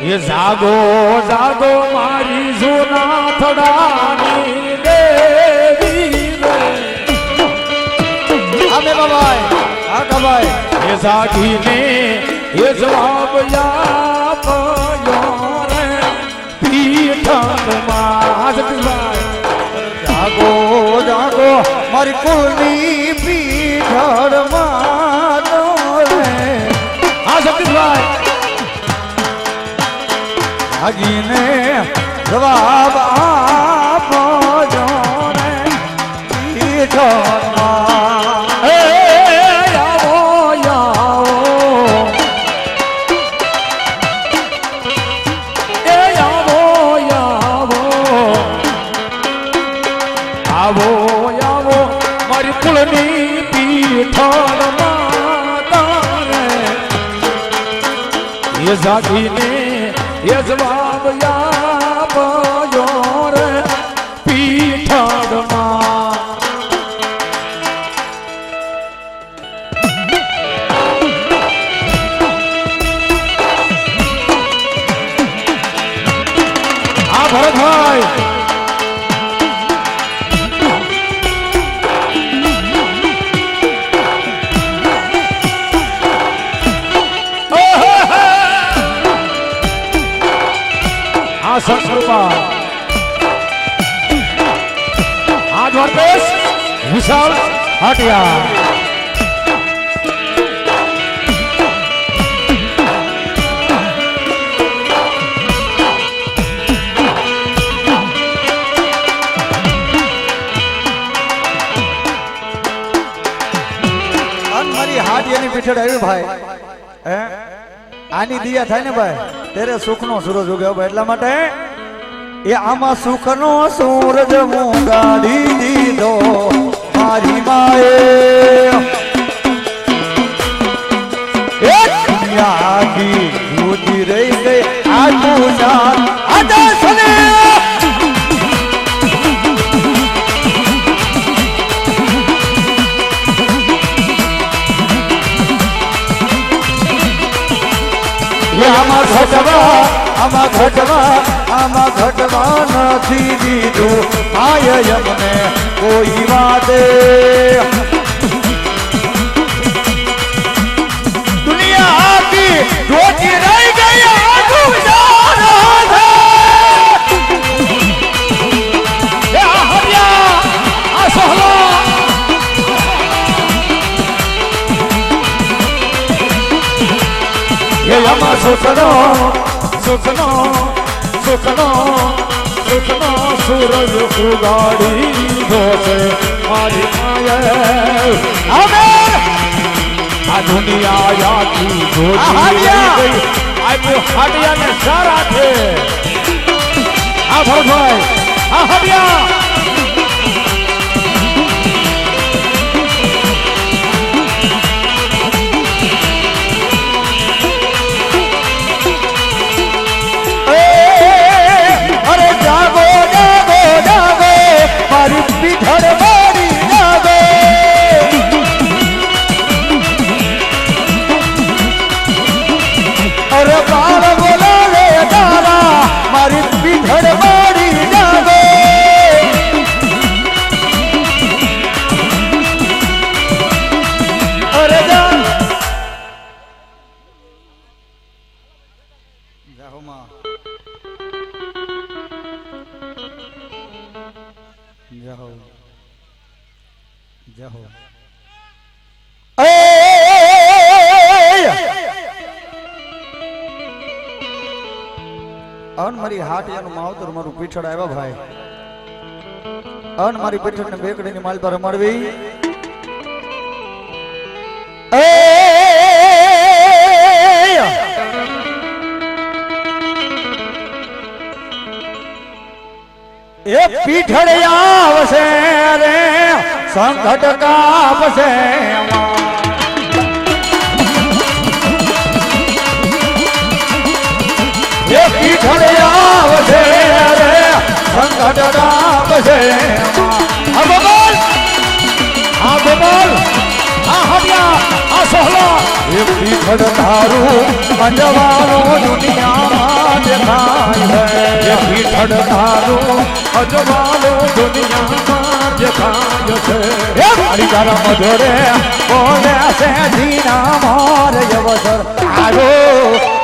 એ જાગો જાગો મારી જૂના થડાની દેવી રે. આમે બાબાઈ હા કબાઈ એ જાગીને એ જવાબ આપ્યો રે. પીઠમાં જાગો જાગો મારી કુળની જાગીને જવાબ આપો જો રે મારી કુળની પીઠળ માતા રે એ જાગીને એ જવાબ ભરતભાઈ હા સંસ્કૃપા હા દ્વારકેશ એની ભાઈ? હે? આની દિયા થાય ને ભાઈ? ત્યારે સુખનો સૂરજ ઉગ્યો ભાઈ એટલા માટે એ આમાં સુખનો સૂરજ મુગાડી દીધો. મારી માએ આમાં ઘટવા આમાં ઘટવા આમાં ઘટવા નથી દીધું. આય અમને કોઈ વાદે દુનિયા આખી એ આમાં સુખનો સુખનો સુખનો સુખનો સૂરજ ઉગાડી છે. મારી માયે અમે આ દુનિયા આખી આ જોતી હાડિયા! રહી ગઈ. આ હાડિયાને સારા છે. આ ભરતભાઈ આ હરિયા મારી પીઠળ મારી જાગો મારી એનું માવતર મારું પીઠળ આવ્યા ભાઈ. અન મારી પીઠળ ને બેકડીની માલ પર રમાડવી. એ પીઠળ આવશે રે સંકટ કાપશે એ કાપશે આ બબલ આ બબલ આ હરિયા. આ સોહલા. એ પીખડ તારું અંજવાળો દુનિયામાં અડધારું અજવાળું દુનિયામાં દેખાય છે. એ મારી તારા મધુરે બોલે છે જીના મારે અવસર આવ્યો